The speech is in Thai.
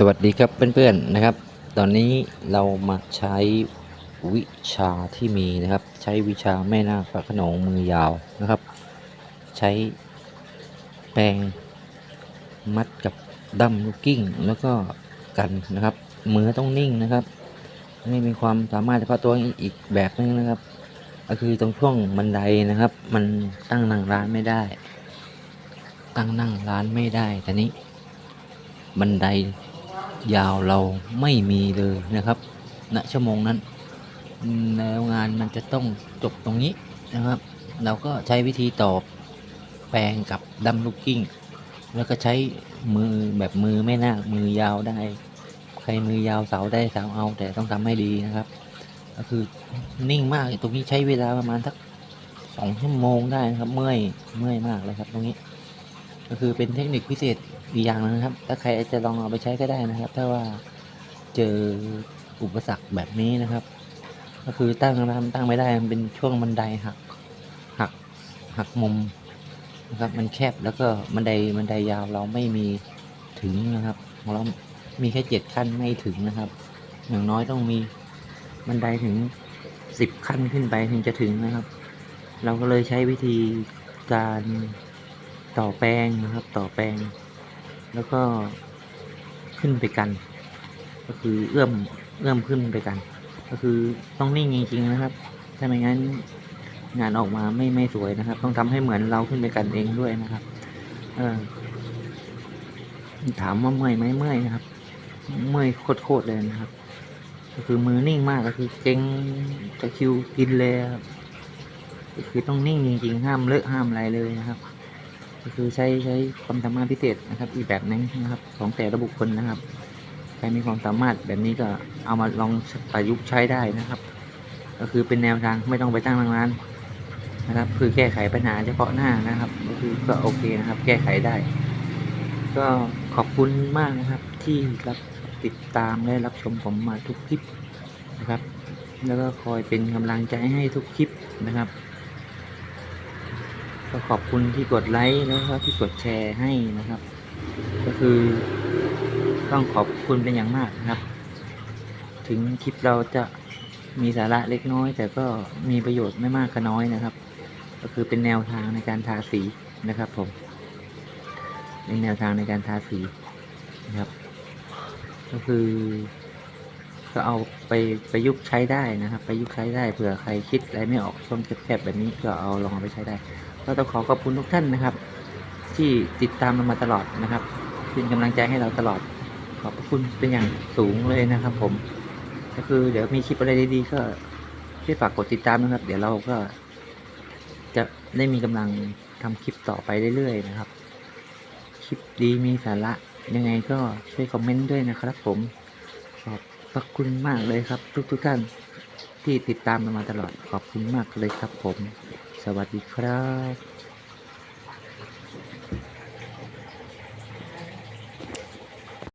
สวัสดีครับเพื่อนๆนะครับ ตอนนี้เรามาใช้วิชาที่มีนะครับ ใช้วิชาแม่นาคพระขนงมือยาวนะครับ ใช้แปรงมัดกับดั้มลูกกิ้งแล้วก็กันนะครับมือต้องนิ่งนะครับนี่มีความสามารถเฉพาะตัวอีกแบบนึงนะครับ ก็คือตรงช่วงบันไดนะครับ มันตั้งนั่งร้านไม่ได้ ตั้งนั่งร้านไม่ได้แต่นี้บันได ยาวเราไม่มีเลยนะครับณชั่วโมงนั้นแล้วงานมันจะต้องจบตรงนี้นะครับ เราก็ใช้วิธีตอบแปลงกับดัมลูกกิ้ง แล้วก็ใช้มือแบบมือไม่น่ามือยาวได้ ใครมือยาวเสาได้เสาเอา แต่ต้องทำให้ดีนะครับ ก็คือนิ่งมากตรงนี้ใช้เวลาประมาณสักสองชั่วโมงได้นะครับ เมื่อยเมื่อยมากเลยครับตรงนี้ ก็คือเป็นเทคนิคพิเศษอีกอย่างนึงนะครับ ถ้าใครจะลองเอาไปใช้ก็ได้นะครับ ถ้าว่าเจออุปสรรคแบบนี้นะครับ ก็คือตั้งร้านตั้งไม่ได้มันเป็นช่วงบันไดหักหักหักมุมนะครับ มันแคบแล้วก็บันไดบันไดยาวเราไม่มีถึงนะครับของเรามีแค่เจ็ดขั้นไม่ถึงนะครับ อย่างน้อยต้องมีบันไดถึงสิบขั้นขึ้นไปถึงจะถึงนะครับ เราก็เลยใช้วิธีการ ต่อแปลงนะครับ ต่อแปลง แล้วก็ขึ้นไปกัน ก็คือเอื้อมเอื้อมขึ้นไปกัน ก็คือต้องนิ่งจริงๆนะครับ ถ้าไม่งั้นงานออกมาไม่ไม่สวยนะครับ ต้องทำให้เหมือนเราขึ้นไปกันเองด้วยนะครับ เออถามว่าเมื่อยไหมเมื่อยนะครับ เมื่อยโคตรๆเลยนะครับ ก็คือมือนิ่งมากก็คือเก่งตะคิวกินเลยครับก็คือต้องนิ่งจริงๆ ห้ามเลอะห้ามอะไรเลยนะครับ ก็คือใช้ใช้ความสามารถพิเศษนะครับ อีกแบบนึงนะครับ ของแต่ละบุคคลนะครับใครมีความสามารถแบบนี้ก็เอามาลองประยุกต์ใช้ได้นะครับ ก็คือเป็นแนวทางไม่ต้องไปตั้งร้านนะครับ คือแก้ไขปัญหาเฉพาะหน้านะครับ ก็คือก็โอเคนะครับ แก้ไขได้ ก็ขอบคุณมากนะครับ ที่รับติดตามและรับชมผมมาทุกคลิปนะครับ แล้วก็คอยเป็นกำลังใจให้ทุกคลิปนะครับ ก็ขอบคุณที่กดไลค์แล้วก็ที่กดแชร์ให้นะครับ ก็คือต้องขอบคุณเป็นอย่างมากนะครับ ถึงคลิปเราจะมีสาระเล็กน้อย แต่ก็มีประโยชน์ไม่มากก็น้อยนะครับ ก็คือเป็นแนวทางในการทาสีนะครับผมเป็นแนวทางในการทาสีนะครับ ก็คือ ก็เอาไปประยุกต์ใช้ได้นะครับ ประยุกต์ใช้ได้เผื่อใครคิดอะไรไม่ออกช่วงแคบๆแบบนี้ก็เอาลองเอาไปใช้ได้ ก็ต้องขอขอบคุณทุกท่านนะครับ ที่ติดตามเรามาตลอดนะครับเป็นกำลังใจให้เราตลอด ขอบคุณเป็นอย่างสูงเลยนะครับ ผม ก็คือเดี๋ยวมีคลิปอะไรดีๆก็ช่วยฝากกดติดตามนะครับ เดี๋ยวเราก็ จะได้มีกำลังทำคลิปต่อไปเรื่อยๆนะครับ คลิปดีมีสาระยังไงก็ช่วยคอมเมนต์ด้วยนะครับ ผมขอบ พระคุณมากเลยครับ ทุกๆท่านที่ติดตามมาตลอดขอบคุณมากเลยครับผม สวัสดีครับ